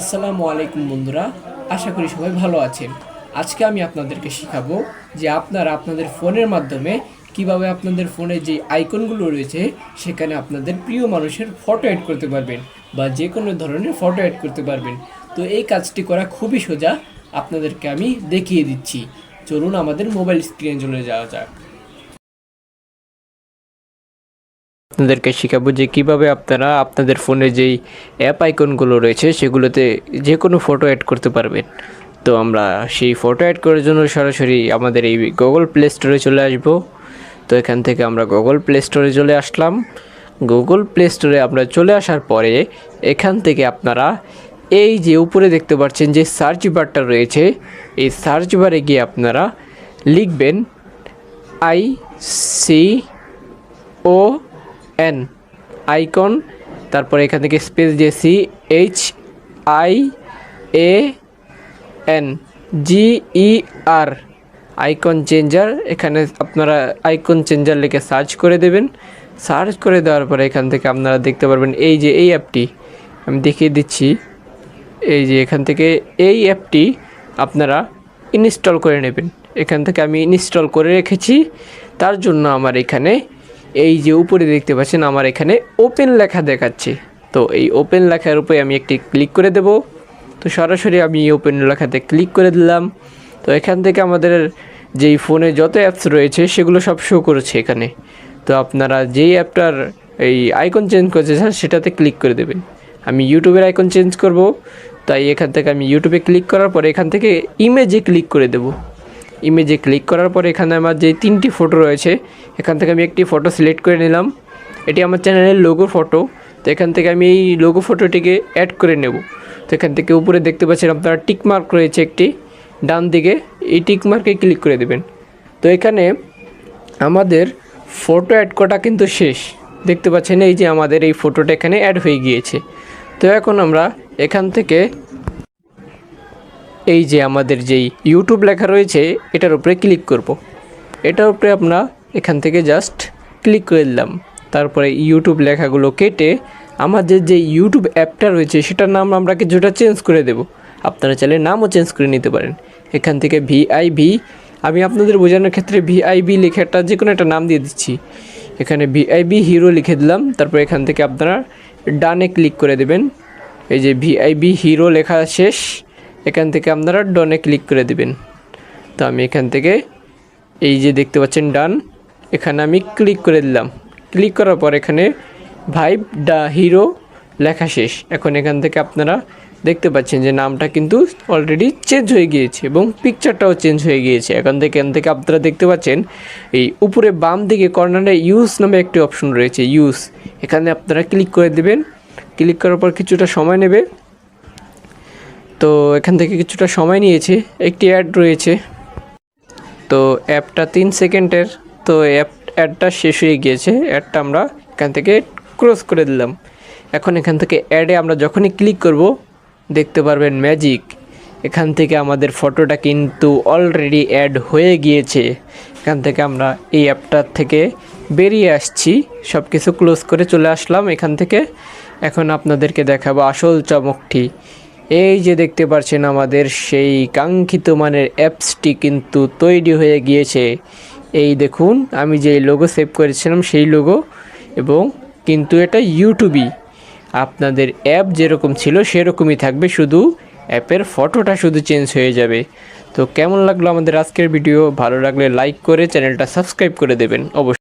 আসসালামু আলাইকুম বন্ধুরা, আশা করি সবাই ভালো আছেন। আজকে আমি আপনাদেরকে শেখাবো যে আপনারা আপনাদের ফোনের মাধ্যমে কীভাবে আপনাদের ফোনে যে আইকনগুলো রয়েছে, সেখানে আপনাদের প্রিয় মানুষের ফটো অ্যাড করতে পারবেন বা যে কোনো ধরনের ফটো অ্যাড করতে পারবেন। তো এই কাজটি করা খুবই সোজা, আপনাদেরকে আমি দেখিয়ে দিচ্ছি। চলুন আমাদের মোবাইল স্ক্রিনে চলে যাওয়া যাক। আপনাদেরকে শেখাবো যে কীভাবে আপনারা আপনাদের ফোনে যেই অ্যাপ আইকনগুলো রয়েছে, সেগুলোতে যে কোনো ফটো অ্যাড করতে পারবেন। তো আমরা সেই ফটো অ্যাড করার জন্য সরাসরি আমাদের এই গুগল প্লে স্টোরে চলে আসব। তো এখান থেকে আমরা গুগল প্লে স্টোরে চলে আসলাম। গুগল প্লে স্টোরে আমরা চলে আসার পরে এখান থেকে আপনারা এই যে উপরে দেখতে পাচ্ছেন যে সার্চ বারটা রয়েছে, এই সার্চ বারে গিয়ে আপনারা লিখবেন I C O N icon তারপরে এখান থেকে স্পেস দিয়ে C H I A N G E R icon changer এখানে আপনারা আইকন চেঞ্জার লিখে সার্চ করে দেবেন। সার্চ করে দেওয়ার পরে এখান থেকে আপনারা দেখতে পারবেন এই যে এই অ্যাপটি আমি দেখিয়ে দিচ্ছি। এই যে এখান থেকে এই অ্যাপটি আপনারা ইনস্টল করে নেবেন। এখান থেকে আমি ইনস্টল করে রেখেছি। তার জন্য আমার এখানে এই যে উপরে দেখতে পাচ্ছেন, আমার এখানে ওপেন লেখা দেখাচ্ছে। তো এই ওপেন লেখার উপরে আমি একটি ক্লিক করে দেব। তো সরাসরি আমি এই ওপেন লেখাতে ক্লিক করে দিলাম। তো এখান থেকে আমাদের যেই ফোনে যত অ্যাপস রয়েছে, সেগুলো সব শো করেছে এখানে। তো আপনারা যেই অ্যাপটার এই আইকন চেঞ্জ করতে চান সেটাতে ক্লিক করে দেবেন। আমি ইউটিউবের আইকন চেঞ্জ করব। তাই এখান থেকে আমি ইউটিউবে ক্লিক করার পরে এখান থেকে ইমেজে ক্লিক করে দেব। ইমেজে ক্লিক করার পরে এখানে আমার যে তিনটি ফটো রয়েছে, এখান থেকে আমি একটি ফটো সিলেক্ট করে নিলাম। এটি আমার চ্যানেলের লোগো ফটো তো এখান থেকে আমি এই লোগো ফটোটিকে অ্যাড করে নেব। তো এখান থেকে উপরে দেখতে পাচ্ছেন আপনার টিক মার্ক রয়েছে একটি। ডান দিকে এই টিক মার্কে ক্লিক করে দেবেন। তো এখানে আমাদের ফটো অ্যাড করা কিন্তু শেষ। দেখতে পাচ্ছেন এই যে আমাদের এই ফটোটা এখানে অ্যাড হয়ে গিয়েছে। তো এখন আমরা এখান থেকে এই যে আমাদের যেই ইউটিউব লেখা রয়েছে, এটার উপরে ক্লিক করব। এটার উপরে আমরা এখান থেকে জাস্ট ক্লিক করে দিলাম। তারপরে ইউটিউব লেখাগুলো কেটে আমাদের যে ইউটিউব অ্যাপটা রয়েছে, সেটার নাম আমরা কিছুটা চেঞ্জ করে দেব। আপনারা চাইলে নামও চেঞ্জ করে নিতে পারেন। এখান থেকে ভিআইভি আমি আপনাদের বোঝানোর ক্ষেত্রে ভিআইবি লেখাটা যে কোনো একটা নাম দিয়ে দিচ্ছি। এখানে ভিআইবি হিরো লিখে দিলাম। তারপর এখান থেকে আপনারা ডানে ক্লিক করে দেবেন। এই যে ভিআইবি হিরো লেখা শেষ। এখান থেকে আপনারা ডনে ক্লিক করে দেবেন। তো আমি এখান থেকে এই যে দেখতে পাচ্ছেন ডান এখানে আমি ক্লিক করে দিলাম। ক্লিক করার পর এখানে ভাইব ডা হিরো লেখা শেষ। এখন এখান থেকে আপনারা দেখতে পাচ্ছেন যে নামটা কিন্তু অলরেডি চেঞ্জ হয়ে গিয়েছে এবং পিকচারটাও চেঞ্জ হয়ে গিয়েছে। এখান থেকে এখান থেকে আপনারা দেখতে পাচ্ছেন এই উপরে বাম দিকে কর্নারে ইউজ নামে একটি অপশন রয়েছে ইউজ এখানে আপনারা ক্লিক করে দেবেন। ক্লিক করার পর কিছুটা সময় নেবে। তো এখান থেকে কিছুটা সময় নিয়েছে। একটি অ্যাড রয়েছে। তো অ্যাপটা তিন সেকেন্ডের। তো অ্যাপ, অ্যাডটা শেষ হয়ে গিয়েছে। অ্যাডটা আমরা এখান থেকে ক্রস করে দিলাম। এখন এখান থেকে অ্যাডে আমরা যখনই ক্লিক করব, দেখতে পারবেন ম্যাজিক। এখান থেকে আমাদের ফটোটা কিন্তু অলরেডি অ্যাড হয়ে গিয়েছে। এখান থেকে আমরা এই অ্যাপটার থেকে বেরিয়ে আসছি। সব কিছু ক্লোজ করে চলে আসলাম এখান থেকে। এখন আপনাদেরকে দেখাবো আসল চমকটি। এই যে দেখতে পাচ্ছেন আমাদের সেই কাঙ্ক্ষিত মানের অ্যাপসটি কিন্তু তৈরি হয়ে গিয়েছে। এই দেখুন, আমি যে লোগো সেভ করেছিলাম সেই লোগো এবং কিন্তু এটা ইউটিউবই আপনাদের অ্যাপ যেরকম ছিল সেরকমই থাকবে, শুধু অ্যাপের ফটোটা শুধু চেঞ্জ হয়ে যাবে। তো কেমন লাগল আমাদের আজকের ভিডিও ভালো লাগলে লাইক করে চ্যানেলটা সাবস্ক্রাইব করে দেবেন। অবশ্যই